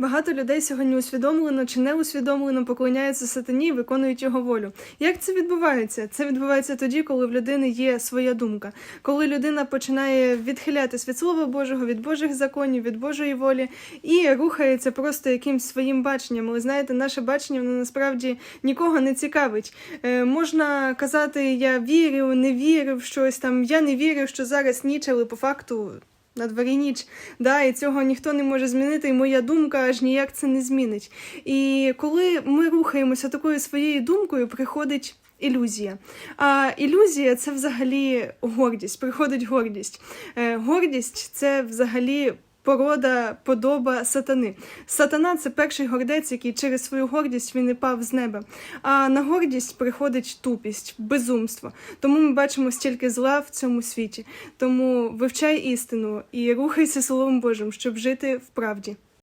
Багато людей сьогодні усвідомлено чи не усвідомлено поклоняються сатані і виконують його волю. Як це відбувається? Це відбувається тоді, коли в людини є своя думка, коли людина починає відхилятись від Слова Божого, від Божих законів, від Божої волі і рухається просто якимсь своїм баченням. Але знаєте, наше бачення воно насправді нікого не цікавить. Е, можна казати, я вірю, не вірю в щось там, я не вірю, що зараз ніч, але по факту. На дворі ніч, да, і цього ніхто не може змінити, і моя думка аж ніяк це не змінить. І коли ми рухаємося такою своєю думкою, приходить ілюзія. А ілюзія це взагалі гордість, приходить гордість. Е, гордість це взагалі. Порода, подоба сатани. Сатана це перший гордець, який через свою гордість він і пав з неба. А на гордість приходить тупість, безумство. Тому ми бачимо стільки зла в цьому світі. Тому вивчай істину і рухайся Словом Божим, щоб жити в правді.